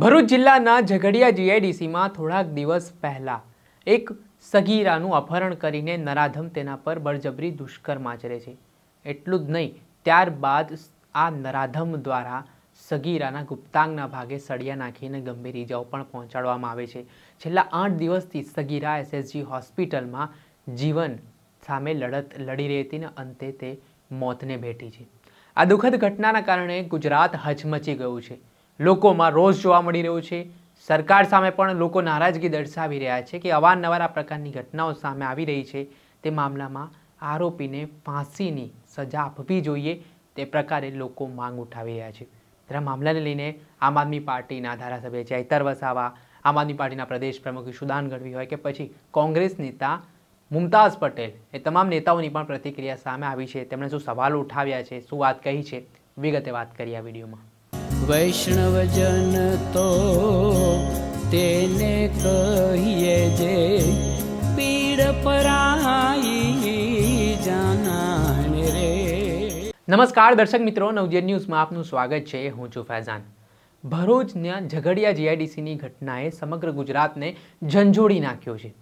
ભરૂચ જિલ્લાના ઝઘડિયા જીઆઈડીસીમાં થોડાક દિવસ પહેલા એક સગીરાનું અપહરણ કરીને નરાધમ તેના પર બળજબરી દુષ્કર્મ આચરે છે. એટલું જ નહીં, ત્યારબાદ આ નરાધમ દ્વારા સગીરાના ગુપ્તાંગના ભાગે સળિયા નાખીને ગંભીર ઇજાઓ પણ પહોંચાડવામાં આવે છે. છેલ્લા આઠ દિવસથી સગીરા એસએસજી હોસ્પિટલમાં જીવન સામે લડત લડી રહી હતી ને અંતે તે મોતને ભેટી છે. આ દુઃખદ ઘટનાના કારણે ગુજરાત હચમચી ગયું છે. લોકોમાં રોષ જોવા મળી રહ્યો છે. સરકાર સામે પણ લોકો નારાજગી દર્શાવી રહ્યા છે કે અવારનવાર આ પ્રકારની ઘટનાઓ સામે આવી રહી છે. તે મામલામાં આરોપીને ફાંસીની સજા આપવી જોઈએ તે પ્રકારે લોકો માંગ ઉઠાવી રહ્યા છે. ત્યારે મામલાને લઈને આમ આદમી પાર્ટીના ધારાસભ્ય ચૈતર વસાવા, આમ આદમી પાર્ટીના પ્રદેશ પ્રમુખ સુદાન ગઢવી હોય કે પછી કોંગ્રેસ નેતા મુમતાઝ પટેલ, એ તમામ નેતાઓની પણ પ્રતિક્રિયા સામે આવી છે. તેમણે શું સવાલો ઉઠાવ્યા છે? શું વાત કહી છે? વિગતે વાત કરી આ વિડીયોમાં. વૈષ્ણવજન તો તેને કહીએ જે પીડ પરાઈ જાનાને રે. નમસ્કાર દર્શક મિત્રો નવજેન ન્યૂઝમાં આપનું સ્વાગત છે. હું છું ફૈઝાન. ભરૂચના ઝઘડિયા જીઆઈડીસીની ઘટનાએ સમગ્ર ગુજરાતને ઝંઝોડી નાખ્યો છે.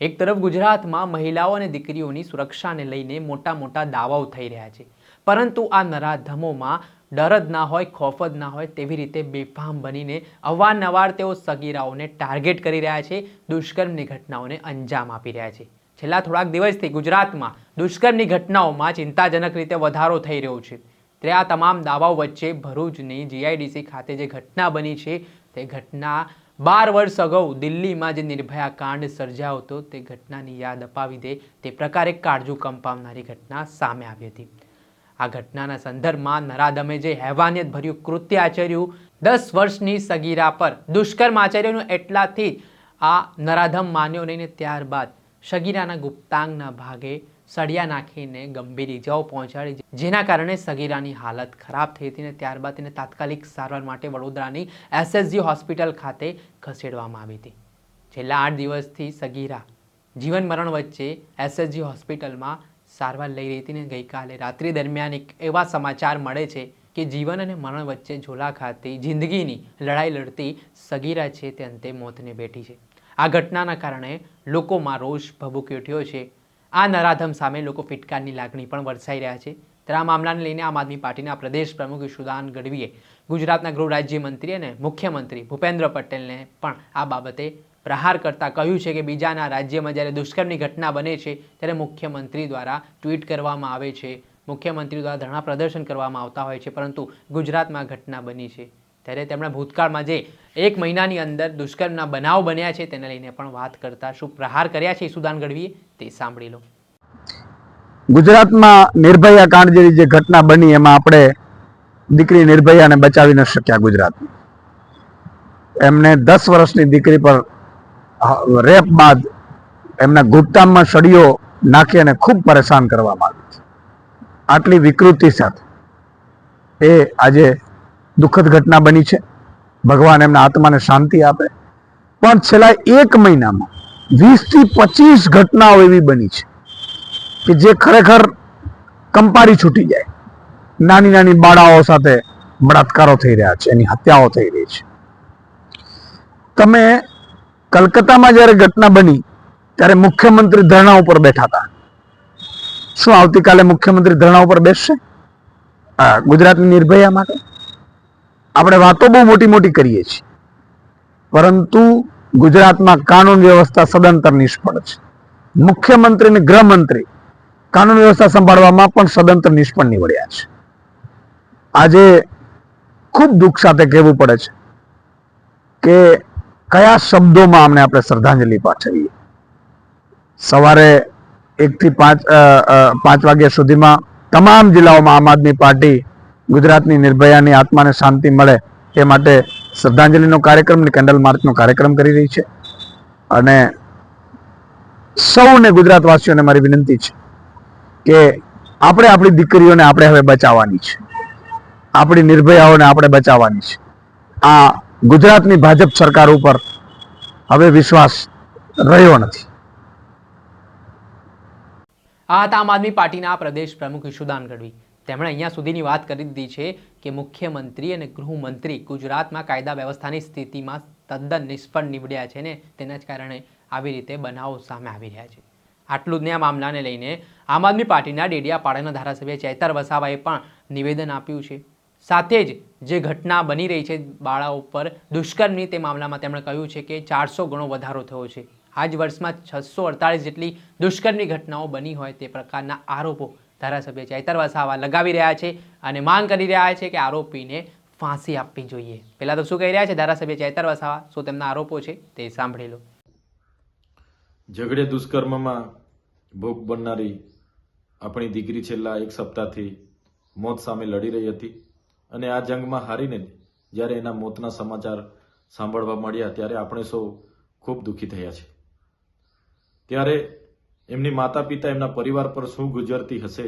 એક તરફ ગુજરાતમાં મહિલાઓ અને દીકરીઓની સુરક્ષાને લઈને મોટા મોટા દાવાઓ થઈ રહ્યા છે. પરંતુ આ નરાધમોમાં ડર જ ના હોય, ખોફ જ ના હોય તેવી રીતે બેફામ બનીને અવારનવાર તેઓ સગીરાઓને ટાર્ગેટ કરી રહ્યા છે, દુષ્કર્મની ઘટનાઓને અંજામ આપી રહ્યા છે. છેલ્લા થોડાક દિવસથી ગુજરાતમાં દુષ્કર્મની ઘટનાઓમાં ચિંતાજનક રીતે વધારો થઈ રહ્યો છે. ત્યારે આ તમામ દાવાઓ વચ્ચે ભરૂચની જીઆઈડીસી ખાતે જે ઘટના બની છે, તે ઘટના બાર વર્ષ અગાઉ દિલ્હીમાં જે નિર્ભયા કાંડ સર્જાયો હતો, તે ઘટનાની યાદ અપાવી દે તે પ્રકારે કાળજુ કંપાવનારી ઘટના સામે આવી હતી. આ ઘટનાના સંદર્ભમાં નરાધમે જે હેવાનિયત ભર્યું કૃત્ય આચર્યું, દસ વર્ષની સગીરા પર. દુષ્કર્મ આચાર્યનું એટલાથી આ નરાધમ માન્યો નહીં ત્યારબાદ સગીરાના ગુપ્તાંગના ભાગે સળિયા નાખીને ગંભીર ઇજાઓ પહોંચાડી જેના કારણે સગીરાની હાલત ખરાબ થઈ હતી ને ત્યારબાદ તેને તાત્કાલિક સારવાર માટે વડોદરાની એસએસજી હોસ્પિટલ ખાતે ખસેડવામાં આવી હતી. છેલ્લા આઠ દિવસથી સગીરા જીવન મરણ વચ્ચે એસએસજી હોસ્પિટલમાં સારવાર લઈ રહી હતી ને ગઈકાલે રાત્રિ દરમિયાન એક એવા સમાચાર મળે છે કે જીવન અને મરણ વચ્ચે ઝોલા ખાતી જિંદગીની લડાઈ લડતી સગીરા છે તે અંતે મોતને બેઠી છે. આ ઘટનાના કારણે લોકોમાં રોષ ભભૂકી ઉઠ્યો છે. આ નરાધમ સામે લોકો ફિટકારની લાગણી પણ વરસાઈ રહ્યા છે. ત્યારે આ મામલાને લઈને આમ આદમી પાર્ટીના પ્રદેશ પ્રમુખ યશુદાન ગઢવીએ ગુજરાતના ગૃહ રાજ્યમંત્રી અને મુખ્યમંત્રી ભૂપેન્દ્ર પટેલને પણ આ બાબતે પ્રહાર કરતા કહ્યું છે કે બીજાના રાજ્યમાં જ્યારે દુષ્કર્મની ઘટના બને છે, ત્યારે મુખ્યમંત્રી દ્વારા ટ્વીટ કરવામાં આવે છે. મુખ્યમંત્રી દ્વારા ધરણા પ્રદર્શન કરવામાં આવતા હોય છે, પરંતુ ગુજરાતમાં ઘટના બની છે. ત્યારે તેમણે ભૂતકાળમાં જે એક મહિનાની અંદર દુષ્કર્મના બનાવ બન્યા છે, તેને લઈને પણ વાત કરતા શું પ્રહાર કર્યા છે, સુદાન ગઢવીએ તે સાંભળી લો. ગુજરાતમાં નિર્ભયા કાંડ જેવી જે ઘટના બની, એમાં આપણે દીકરી નિર્ભયાને બચાવી ન શક્યા ગુજરાત. એમને દસ વર્ષની દીકરી પર રેપ બાદ એમના ગુપ્તામાં સળીઓ નાખી અને ખૂબ પરેશાન કરવામાં આવી છે. આટલી વિકૃતિ સાથે એ આજે દુઃખદ ઘટના બની છે. ભગવાન એમના આત્માને શાંતિ આપે. પણ છેલ્લા એક મહિનામાં વીસથી પચીસ ઘટનાઓ એવી બની છે કે જે ખરેખર કંપારી છૂટી જાય. નાની નાની બાળાઓ સાથે બળાત્કારો થઈ રહ્યા છે, એની હત્યાઓ થઈ રહી છે. તમે કલકત્તામાં જ્યારે ઘટના બની, ત્યારે મુખ્યમંત્રી ધરણા ઉપર બેઠા હતા. શું આવતીકાલે મુખ્યમંત્રી ધરણા ઉપર બેસશે? ગુજરાતની નિર્ભયા માટે? આપણે વાતો બહુ મોટી મોટી કરીએ છીએ. પરંતુ ગુજરાતમાં કાનૂન વ્યવસ્થા સદંતર નિષ્ફળ છે. મુખ્યમંત્રી અને ગૃહમંત્રી કાનૂન વ્યવસ્થા સંભાળવામાં પણ સદંતર નિષ્ફળ નીવડ્યા છે. આજે ખૂબ દુઃખ સાથે કહેવું પડે છે કે કયા શબ્દોમાં અમને આપણે શ્રદ્ધાંજલિ પાઠવીએ? સવારે એકથી પાંચ પાંચ વાગ્યા સુધીમાં તમામ જિલ્લાઓમાં આમ આદમી પાર્ટી ગુજરાતની નિર્ભયાની આત્માને શાંતિ મળે એ માટે શ્રદ્ધાંજલિનો કાર્યક્રમ કેન્ડલ માર્ચનો કાર્યક્રમ કરી રહી છે. અને સૌને ગુજરાતવાસીઓને મારી વિનંતી છે કે આપણે આપણી દીકરીઓને આપણે હવે બચાવવાની છે. આપણી નિર્ભયાઓને આપણે બચાવવાની છે. આ ગુજરાતની ભાજપ સરકાર ઉપર હવે વિશ્વાસ રહ્યો નથી. આ હતા આમ આદમી પાર્ટીના પ્રદેશ પ્રમુખ ઈશુદાન ગઢવી. તેમણે અહીંયા સુધીની વાત કરી દીધી છે કે મુખ્યમંત્રી અને ગૃહમંત્રી ગુજરાતમાં કાયદા વ્યવસ્થાની સ્થિતિમાં તદ્દન નિષ્ફળ નીવડ્યા છે ને તેના જ કારણે આવી રીતે બનાવો સામે આવી રહ્યા છે. આટલું જ ને આ મામલાને લઈને આમ આદમી પાર્ટીના ડેડિયાપાડાના ધારાસભ્ય ચૈતર વસાવાએ પણ નિવેદન આપ્યું છે. સાથે જ જે ઘટના બની રહી છે બાળા ઉપર દુષ્કર્મની તે મામલામાં તેમણે કહ્યું છે કે ચારસો ગણો વધારો થયો છે. આ જ વર્ષમાં છસો અડતાલીસ જેટલી દુષ્કર્મની ઘટનાઓ બની હોય તે પ્રકારના આરોપો ધારાસભ્ય ચૈતર વસાવા લગાવી રહ્યા છે અને માંગ કરી રહ્યા છે કે આરોપીને ફાંસી આપવી જોઈએ. પહેલાં તો શું કહી રહ્યા છે ધારાસભ્ય ચૈતર વસાવા? શું તેમના આરોપો છે તે સાંભળી લો. ઝઘડે દુષ્કર્મમાં ભોગ બનનારી આપણી દીકરી છેલ્લા એક સપ્તાહથી મોત સામે લડી રહી હતી. અને આ જંગમાં હારીને જ્યારે એના મોતના સમાચાર સાંભળવા મળ્યા ત્યારે આપણે સૌ ખૂબ દુઃખી થયા છે ત્યારે એમની માતા પિતા એમના પરિવાર પર શું ગુજરતી હશે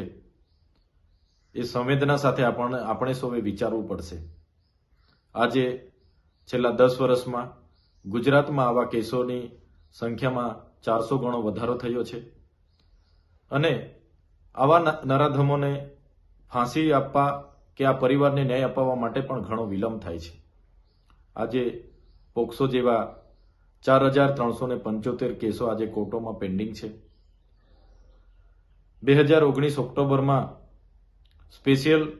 એ સંવેદના સાથે આપણે આપણે સૌએ વિચારવું પડશે. આજે છેલ્લા દસ વર્ષમાં ગુજરાતમાં આવા કેસોની સંખ્યામાં ચારસો ગણો વધારો થયો છે અને આવા નરાધમોને ફાંસી આપવા કે આ પરિવારને ન્યાય અપાવવા માટે પણ ઘણો વિલંબ થાય છે. આજે પોક્સો જેવા ચાર હજાર ત્રણસો ને પંચોતેર કેસો આજે કોર્ટોમાં પેન્ડિંગ છે. બે હજાર ઓગણીસ ઓક્ટોબરમાં સ્પેશિયલ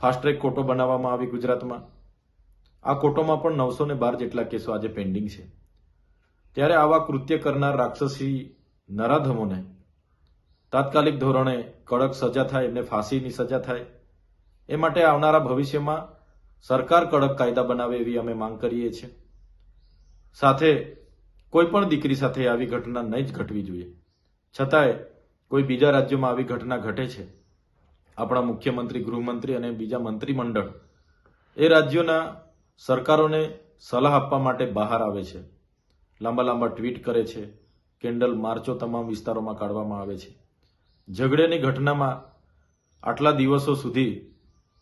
ફાસ્ટ ટ્રેક કોર્ટો બનાવવામાં આવી ગુજરાતમાં. આ કોર્ટોમાં પણ નવસો ને બાર જેટલા કેસો આજે પેન્ડિંગ છે. ત્યારે આવા કૃત્ય કરનાર રાક્ષસી નરાધમોને તાત્કાલિક ધોરણે કડક સજા થાય એમને ફાંસીની સજા થાય. એ માટે આવનારા ભવિષ્યમાં સરકાર કડક કાયદા બનાવે એવી અમે માંગ કરીએ છીએ. સાથે કોઈ પણ દીકરી સાથે આવી ઘટના નહીં જ ઘટવી જોઈએ. છતાંય કોઈ બીજા રાજ્યોમાં આવી ઘટના ઘટે છે. આપણા મુખ્યમંત્રી, ગૃહમંત્રી અને બીજા મંત્રીમંડળ એ રાજ્યોના સરકારોને સલાહ આપવા માટે બહાર આવે છે. લાંબા લાંબા ટ્વીટ કરે છે. કેન્ડલ માર્ચો તમામ વિસ્તારોમાં કાઢવામાં આવે છે. ઝઘડેની ઘટનામાં આટલા દિવસો સુધી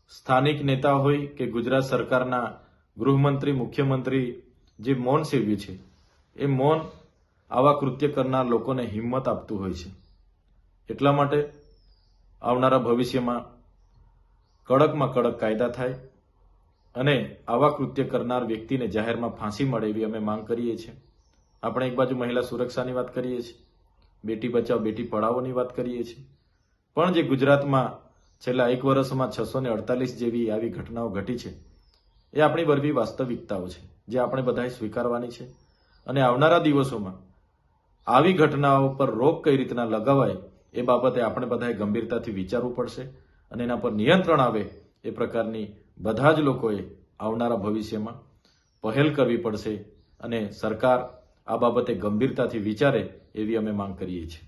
સ્થાનિક નેતા હોય કે ગુજરાત સરકારના ગૃહમંત્રી, મુખ્યમંત્રી જે મૌન સેવ્યું છે, એ મૌન આવા કૃત્ય કરનાર લોકોને હિંમત આપતું હોય છે. એટલા માટે આવનારા ભવિષ્યમાં કડકમાં કડક કાયદા થાય અને આવા કૃત્ય કરનાર વ્યક્તિને જાહેરમાં ફાંસી મળે એવી અમે માંગ કરીએ છીએ. આપણે એક બાજુ મહિલા સુરક્ષાની વાત કરીએ છીએ, બેટી બચાવ, બેટી પઢાઓની વાત કરીએ છીએ. પણ જે ગુજરાતમાં છેલ્લા એક વર્ષમાં છસો ને અડતાલીસ જેવી આવી ઘટનાઓ ઘટી છે. એ આપણી બરવી વાસ્તવિકતાઓ છે, જે આપણે બધાએ સ્વીકારવાની છે. અને આવનારા દિવસોમાં આવી ઘટનાઓ પર રોક કઈ રીતના લગાવાય, એ બાબતે આપણે બધાએ ગંભીરતાથી વિચારવું પડશે અને એના પર નિયંત્રણ આવે એ પ્રકારની બધા જ લોકોએ આવનારા ભવિષ્યમાં પહેલ કરવી પડશે અને સરકાર આ બાબતે ગંભીરતાથી વિચારે એવી અમે માંગ કરીએ છીએ.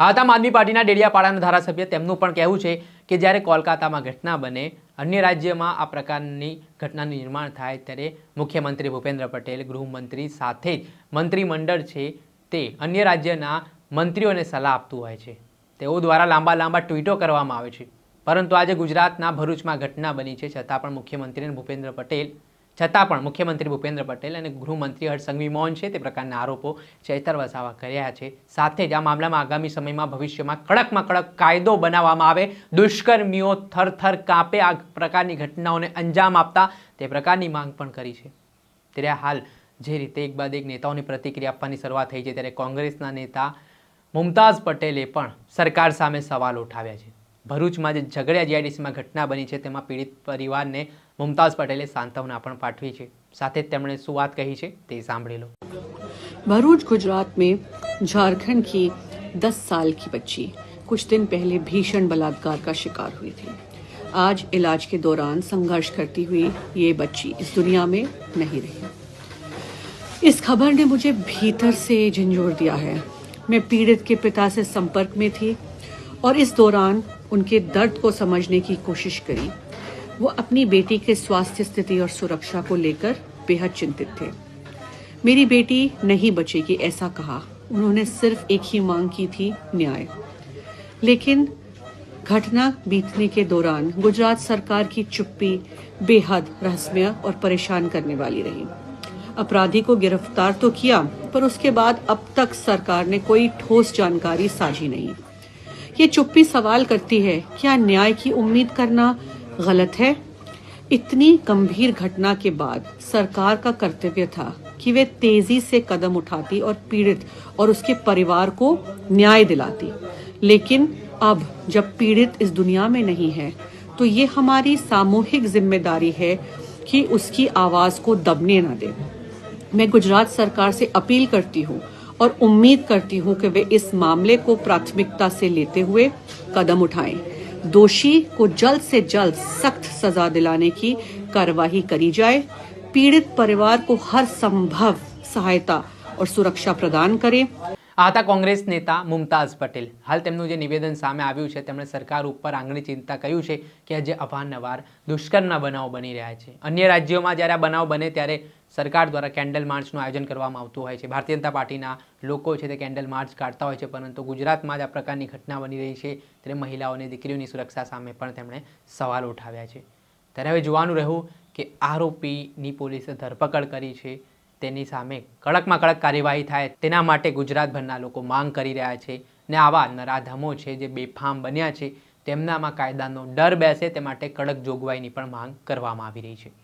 આમ આદમી પાર્ટીના ડેડિયાપાડાના ધારાસભ્ય તેમનું પણ કહેવું છે કે જ્યારે કોલકાતામાં ઘટના બને, અન્ય રાજ્યમાં આ પ્રકારની ઘટનાનું નિર્માણ થાય ત્યારે મુખ્યમંત્રી ભૂપેન્દ્ર પટેલ, ગૃહમંત્રી સાથે જ મંત્રીમંડળ છે તે અન્ય રાજ્યના મંત્રીઓને સલાહ આપતું હોય છે. તેઓ દ્વારા લાંબા લાંબા ટ્વીટો કરવામાં આવે છે. પરંતુ આજે ગુજરાતના ભરૂચમાં ઘટના બની છે. છતાં પણ મુખ્યમંત્રી ભૂપેન્દ્ર પટેલ છતાં પણ મુખ્યમંત્રી ભૂપેન્દ્ર પટેલ અને ગૃહમંત્રી હર્ષ મોહન છે તે પ્રકારના આરોપો ચૈતર વસાવા કર્યા છે. સાથે જ આ મામલામાં આગામી સમયમાં ભવિષ્યમાં કડકમાં કડક કાયદો બનાવવામાં આવે. દુષ્કર્મીઓ થરથર કાપે આ પ્રકારની ઘટનાઓને અંજામ આપતા તે પ્રકારની માંગ પણ કરી છે. ત્યારે હાલ જે રીતે એક બાદ એક નેતાઓની પ્રતિક્રિયા આપવાની શરૂઆત થઈ છે ત્યારે કોંગ્રેસના નેતા મુમતાઝ પટેલે પણ સરકાર સામે સવાલ ઉઠાવ્યા છે. ભરૂચમાં જે ઝઘડિયા જીઆઈડીસીમાં ઘટના બની છે તેમાં પીડિત પરિવારને મુમતાઝ પટેલે સાંત્વના પણ પાઠવી છે સાથે જ તેમણે શું વાત કહી છે તે સાંભળી લો भरूच गुजरात में झारखंड की 10 साल की बच्ची कुछ दिन पहले भीषण बलात्कार का शिकार हुई थी आज इलाज के दौरान संघर्ष करती हुई ये बच्ची इस दुनिया में नहीं रही इस खबर ने मुझे भीतर से झंझोर दिया है मैं पीड़ित के पिता से संपर्क में थी और इस दौरान उनके दर्द को समझने की कोशिश करी वो अपनी बेटी के स्वास्थ्य स्थिति और सुरक्षा को लेकर बेहद चिंतित थे। मेरी बेटी नहीं बचेगी, ऐसा कहा। उन्होंने सिर्फ़ एक ही मांग की थी, न्याय। लेकिन घटना बीतने के दौरान गुजरात सरकार की चुप्पी बेहद रहस्यमय और परेशान करने वाली रही। अपराधी को गिरफ़्तार तो किया, पर उसके बाद अब तक सरकार ने कोई ठोस जानकारी साझी नहीं। ये चुप्पी सवाल करती है, क्या न्याय की उम्मीद करना गलत है। इतनी गंभीर घटना के बाद सरकार का कर्तव्य था कि वे तेज़ी से कदम उठाती और पीड़ित और उसके परिवार को न्याय दिलाती। लेकिन अब जब पीड़ित इस दुनिया में नहीं है तो ये हमारी सामूहिक ज़िम्मेदारी है कि उसकी आवाज़ को दबने न दे। मैं गुजरात सरकार से अपील करती हूँ और उम्मीद करती हूँ कि वे इस मामले को प्राथमिकता से लेते हुए कदम उठाएँ। दोषी को जल्द से जल्द सख्त सजा दिलाने की कार्रवाई करी जाए पीड़ित परिवार को हर संभव सहायता और सुरक्षा प्रदान करें આ હતા કોંગ્રેસ નેતા મુમતાઝ પટેલ હાલ તેમનું જે નિવેદન સામે આવ્યું છે તેમણે સરકાર ઉપર આંગળી ચિંતા કહ્યું છે કે આજે અવારનવાર દુષ્કર્મના બનાવો બની રહ્યા છે અન્ય રાજ્યોમાં જ્યારે આ બનાવ બને ત્યારે સરકાર દ્વારા કેન્ડલ માર્ચનું આયોજન કરવામાં આવતું હોય છે. ભારતીય જનતા પાર્ટીના લોકો છે તે કેન્ડલ માર્ચ કાઢતા હોય છે, પરંતુ ગુજરાતમાં જ આ પ્રકારની ઘટના બની રહી છે. ત્યારે મહિલાઓની દીકરીઓની સુરક્ષા સામે પણ તેમણે સવાલ ઉઠાવ્યા છે. ત્યારે હવે જોવાનું રહ્યું કે આરોપીની પોલીસે ધરપકડ કરી છે. તેની સામે કડકમાં કડક કાર્યવાહી થાય. તેના માટે ગુજરાતભરના લોકો માંગ કરી રહ્યા છે. ને આવા નરાધમો છે જે બેફામ બન્યા છે, તેમનામાં કાયદાનો ડર બેસે. તે માટે કડક જોગવાઈની પણ માંગ કરવામાં આવી રહી છે.